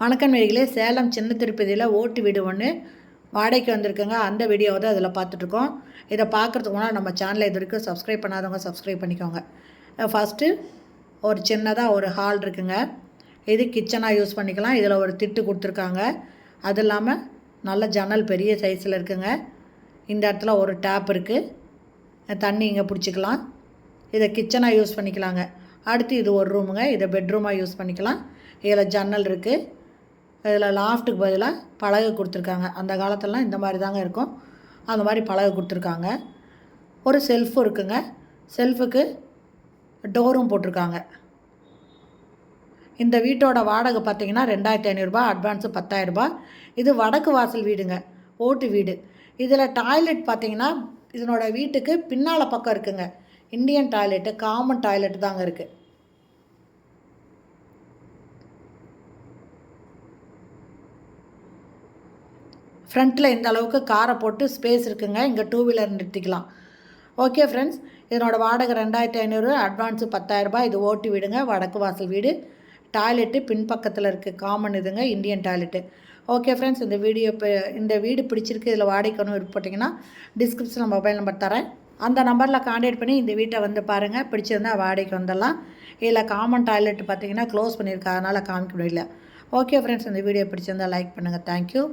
வணக்கம் நேர்களே சேலம் சின்ன திருப்பதியில் ஓட்டு வீடு ஒன்று வாடகைக்கு வந்திருக்குங்க. அந்த வீடியோவை தான் அதில் பார்த்துட்ருக்கோம். இதை பார்க்குறதுக்கு முன்னாடி நம்ம சேனலை இது வரைக்கும் சப்ஸ்கிரைப் பண்ணாதவங்க சப்ஸ்கிரைப் பண்ணிக்கோங்க. ஃபஸ்ட்டு ஒரு சின்னதாக ஒரு ஹால் இருக்குங்க. இது கிச்சனாக யூஸ் பண்ணிக்கலாம். இதில் ஒரு திட்டு கொடுத்துருக்காங்க. அது இல்லாமல் நல்ல ஜன்னல் பெரிய சைஸில் இருக்குங்க. இந்த இடத்துல ஒரு டேப் இருக்குது தண்ணி இங்கே பிடிச்சிக்கலாம். இதை கிச்சனாக யூஸ் பண்ணிக்கலாங்க. அடுத்து இது ஒரு ரூமுங்க இதை பெட்ரூமாக யூஸ் பண்ணிக்கலாம். இதில் ஜன்னல் இருக்குது இதில் லாஃப்ட்டுக்கு பதிலாக பலகை கொடுத்துருக்காங்க. அந்த காலத்திலலாம் இந்த மாதிரி தாங்க இருக்கும். அந்த மாதிரி பலகை கொடுத்துருக்காங்க. ஒரு செல்ஃபும் இருக்குங்க. செல்ஃபுக்கு டோரும் போட்டிருக்காங்க. இந்த வீட்டோட வாடகை பார்த்தீங்கன்னா ரெண்டாயிரத்தி ஐநூறுரூபா அட்வான்ஸு பத்தாயிரரூபா. இது வடக்கு வாசல் வீடுங்க. ஓட்டு வீடு. இதில் டாய்லெட் பார்த்தீங்கன்னா இதனோட வீட்டுக்கு பின்னால் பக்கம் இருக்குங்க. இந்தியன் டாய்லெட்டு காமன் டாய்லெட் தாங்க இருக்குது ஃப்ரண்ட்டில் இந்த அளவுக்கு காரை போட்டு ஸ்பேஸ் இருக்குங்க. இங்கே டூ வீலர் நிறுத்திக்கலாம். ஓகே ஃப்ரெண்ட்ஸ் இதனோட வாடகை ரெண்டாயிரத்தி ஐநூறு அட்வான்ஸு பத்தாயிரரூபா இது ஓட்டி விடுங்க. வடக்கு வாசல் வீடு. டாய்லெட்டு பின்பக்கத்தில் இருக்குது காமன் இதுங்க. இந்தியன் டாய்லெட்டு ஓகே ஃப்ரெண்ட்ஸ் இந்த வீடியோ இப்போ இந்த வீடு பிடிச்சிருக்கு. இதில் வாடகைக்கணும் போட்டிங்கன்னா டிஸ்கிரிப்ஷனில் மொபைல் நம்பர் தரேன். அந்த நம்பரில் காண்டாக்ட் பண்ணி இந்த வீட்டை வந்து பாருங்கள் பிடிச்சிருந்தா வாடகைக்கு வந்துடலாம். இதில் காமன் டாய்லெட் பார்த்தீங்கன்னா க்ளோஸ் பண்ணியிருக்கா. அதனால் காமிக்க முடியல. ஓகே ஃப்ரெண்ட்ஸ் இந்த வீடியோ பிடிச்சிருந்தா லைக் பண்ணுங்கள் தேங்க்யூ